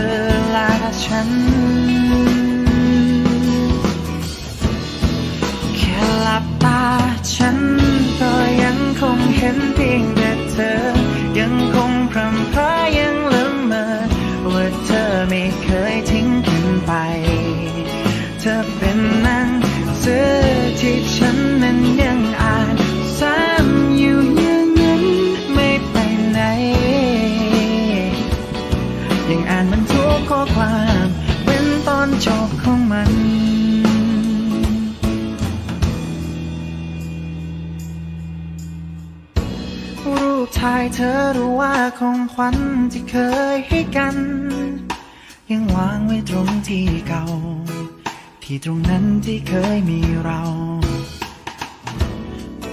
องเธอละฉัน แค่หลับตาฉันก็ยังคงเห็นเพียงแต่เธอ ยังคงพรำพรายังละเมอว่าเธอไม่เคยทิ้งกันไป เธอเป็นนังเสือที่ฉันนั้นยัง รูปถ่ายเธอรู้ว่าของขวัญที่เคยให้กัน ยังวางไว้ตรงที่เก่า ที่ตรงนั้นที่เคยมีเรา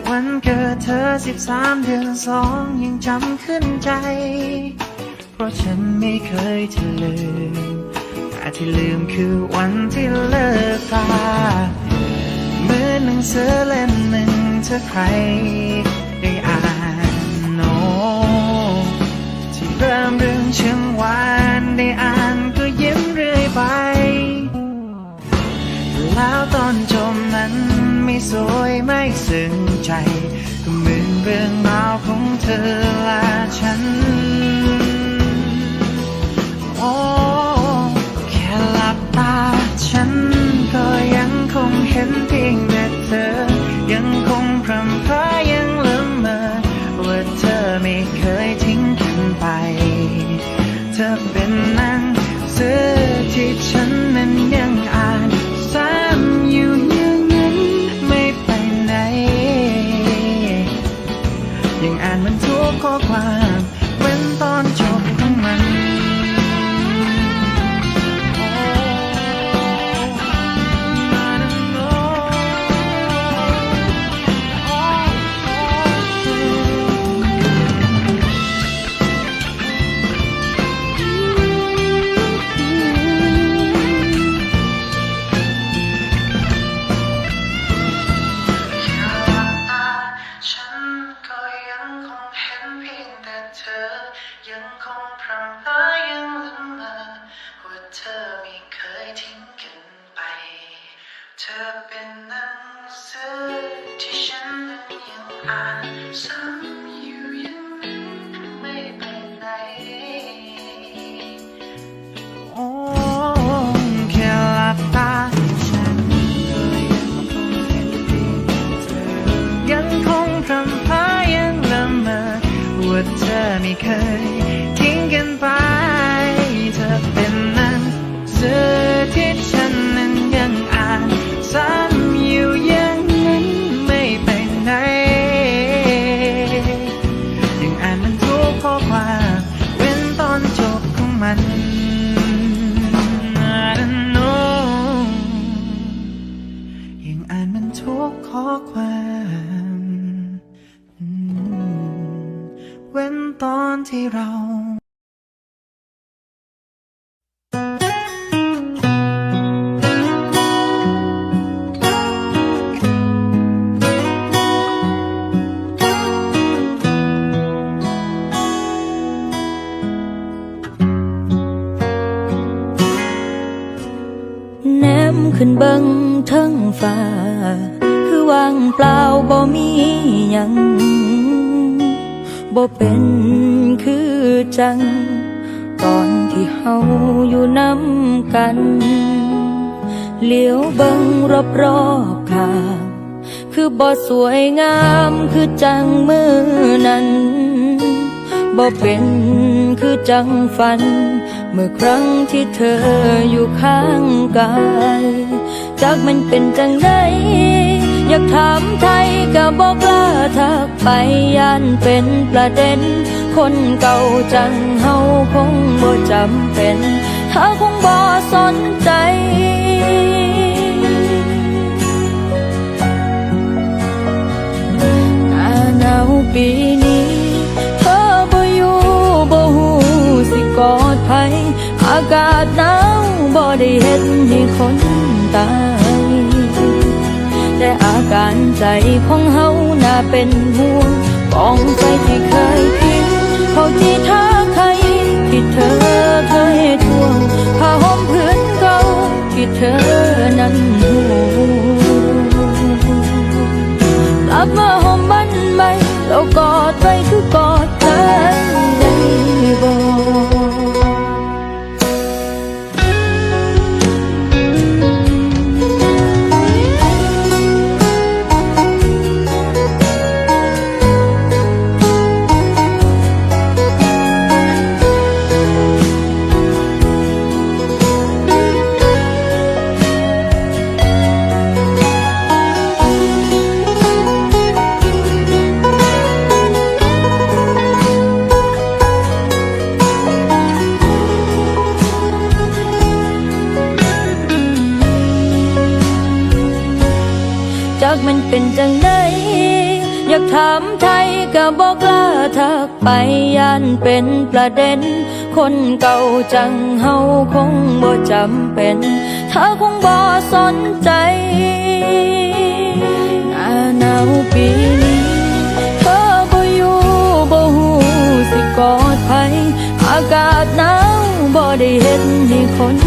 วันเกิดเธอสิบสามเดือนสองยังจำขึ้นใจ เพราะฉันไม่เคยจะลืมแต่ที่ลืมคือวันที่เลิกตาเหมือนหนังสือเล่มหนึ่งถ้าใคร ริ่มเรื่องเชิงหวานได้อ่านก็ยิ้มเรื่อยไป แล้วตอนจบนั้นไม่สวยไม่ซึ้งใจ ก็เหมือนเรื่องราวของเธอละังบ่เป็นคือจัง ตอนที่เฮาอยู่น้ำกันเหลียวเบิงรอบรอบข้างคือบ่สวยงามคือจังมือนั้นบ่เป็นคือจังฝัน เมื่อครั้งที่เธออยู่ข้างกายจากมันเป็นจังได อยากถามไทยก็บอกกล้าทักไปยานเป็นประเด็น คนเก่าจังเฮาคงบ่จำเป็นเธอคงบ่สนใจหน้าหนาวปีนี้เธอบ่อยู่บ่ฮู้สิกอดไผอากาศหนาวบ่ได้เห็นให้คนตา แต่อาการใจของเฮาน่าเป็นห่วงกองไฟที่เคยคิดเขาที่เธอเคยที่เธอเคยทวงผ้าห่มพื้นเก่าที่เธอนั้นห่วงกลับมาห่มมันไหมแล้วกอดไปคือกอดเธอได้ ก็บอกกล้าทักไปยานเป็นประเด็น คนเก่าจังเฮาคงบ่จำเป็น เธอคงบ่สนใจหน้าหนาวปีนี้เธอบ่อยู่บ่หูสิกอดไผอากาศหนาวบ่ได้เห็นให้คน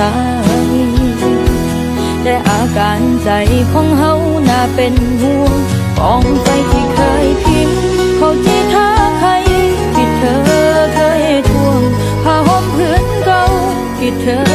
ตายแต่อาการใจของเฮาน่าเป็นห่วง กองไฟที่เคยพิมเขาที่เธอเคยที่เธอเคยทวงผ้าห่มพื้นเก่าที่เธอ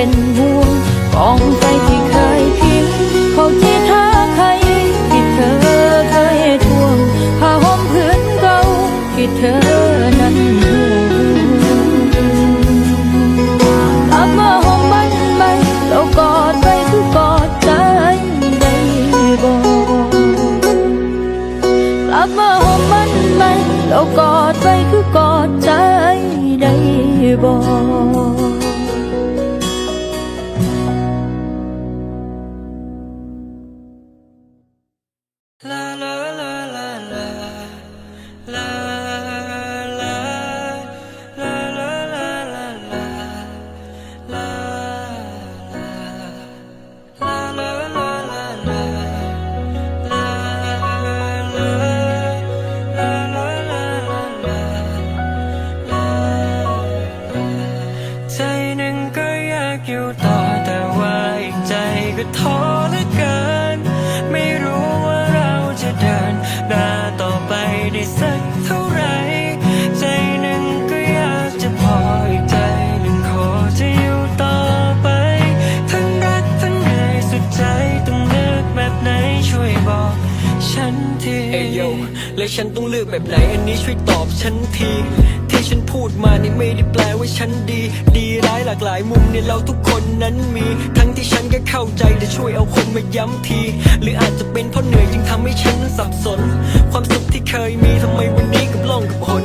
เป็นห่วงกองไฟที่เคยพิมของที่เธอเคยที่เธอเคยทวงผ้าห่มพื้นเก่าที่เธอนั้นห่วงอับมาห่มมันไปแล้วกอดไปคือกอดใจได้บ่กลับมาห่มมันไปแล้วกอดไปคือกอดใจได้บ่ la la ไปได้สักเท่าไหรใจหนึ่งก็อยากจะพออีกใจหนึ่งขอจะอยู่ต่อไป ทั้งรักทั้งเหนื่อยสุดใจต้องเลือกแบบไหนช่วยบอก ฉันทีเอยโยและฉันต้องเลือกแบบไหนอันนี้ช่วยตอบฉันทีที่ฉัน พูดมานี่ไม่ได้แปลว่าฉันดี ดีร้ายหลากหลายมุมในเราทุกคนนั้นมี ทั้งที่ฉันก็เข้าใจแต่ช่วยเอาคนมาย้ำที หรืออาจจะเป็นเพราะเหนื่อยจึงทำให้ฉันนั้นสับสน ความสุขที่เคยมีทำไมวันนี้กับล่องกับหน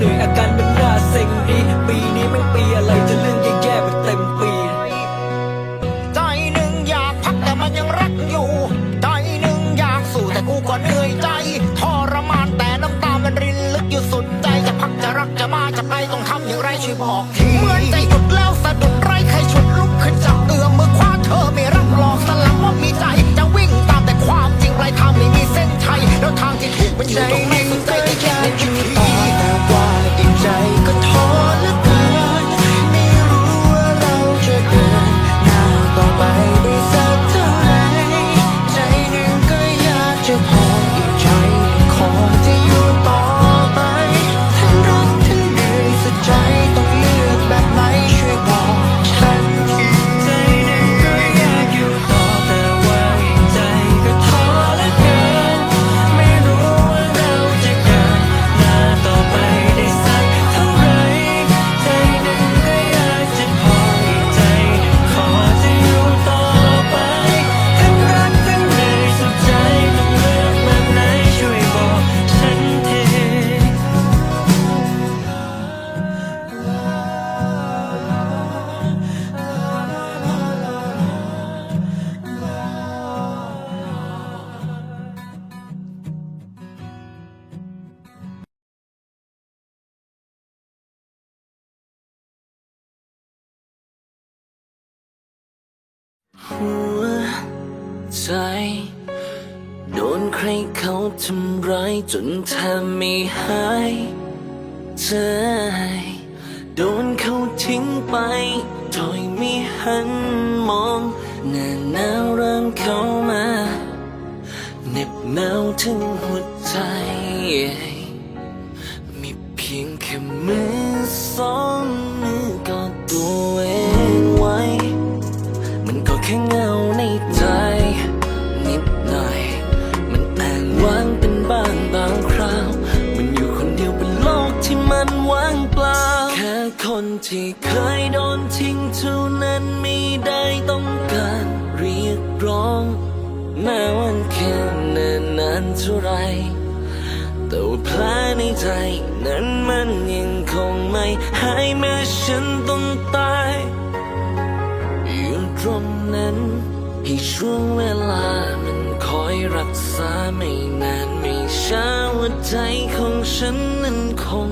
တွေအကန်မနာစိတ်ဒီပီနေ เขาทำร้ายจนเธอไม่หายใจโดนเขาทิ้งไปถอยไม่หันมองหน้าหนาวเริ่มเข้ามาเหน็บหนาวถึงหัวใจ แม้วันแค่นานนานเท่าไรแต่ว่าแผลในใจนั้นมันยังคงไม่หายแม้ฉันต้องตายอยู่ตรงนั้นให้ช่วงเวลามันคอยรักษาไม่นานไม่ช้าหัวใจของฉันนั้นคง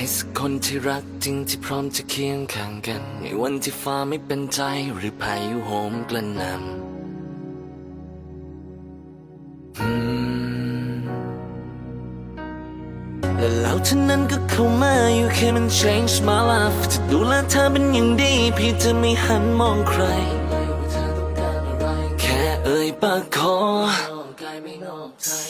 แค่ใครสักคนที่รักจริงที่พร้อมจะเคียงข้างกัน ในวันที่ฟ้าไม่เป็นใจหรือพายุโหมกระหน่ำอืมและแล้วเท่านั้นก็เข้ามาอยู่แค่มัน change my life จะดูแลเธอเป็นอย่างดีเพี่จะไม่หันมองใคร แค่เอ่ยปากขอแค่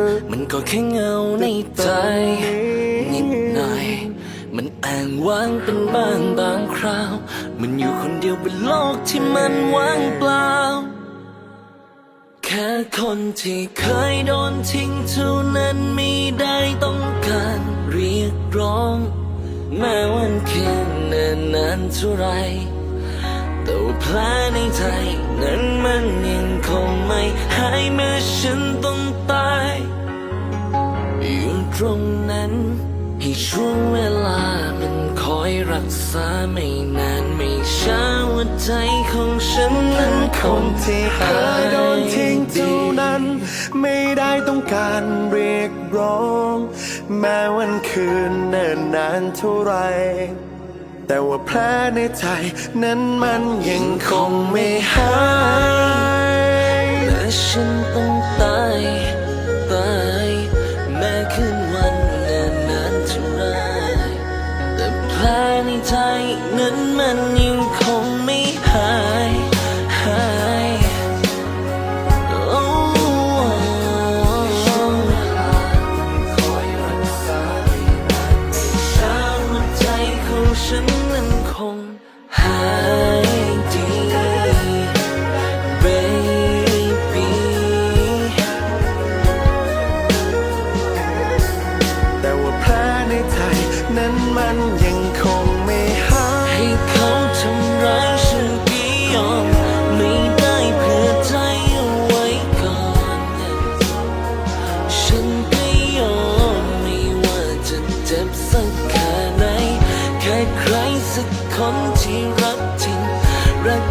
ก็แค่เงาในใจนิดหน่อย มันอ้างว้างเป็นบ้างบางคราว มันอยู่คนเดียวบนโลกที่มันว่างเปล่า แค่คนที่เคยโดนทิ้งเท่านั้นไม่ได้ต้องการเรียกร้อง แม้วันแค่นานนานเท่าไรแต่ว่าแผลในใจนั้นมันยังคงไม่หายแม้ฉันต้องตาย รงนั้น ให้ช่วงเวลามันคอยรักษาไม่นานไม่ช้าหัวใจของฉันนั้นคงที่เคยโดนทิ้งเท่านั้น ไม่ได้ต้องการเรียกร้อง แม้วันคืนเนิ่นนานเท่าไรแต่ว่าแผลในใจนั้นมันยังคงไม่หายและฉันต้อง ใจนั้นมัน สักคนที่รักจริงรัก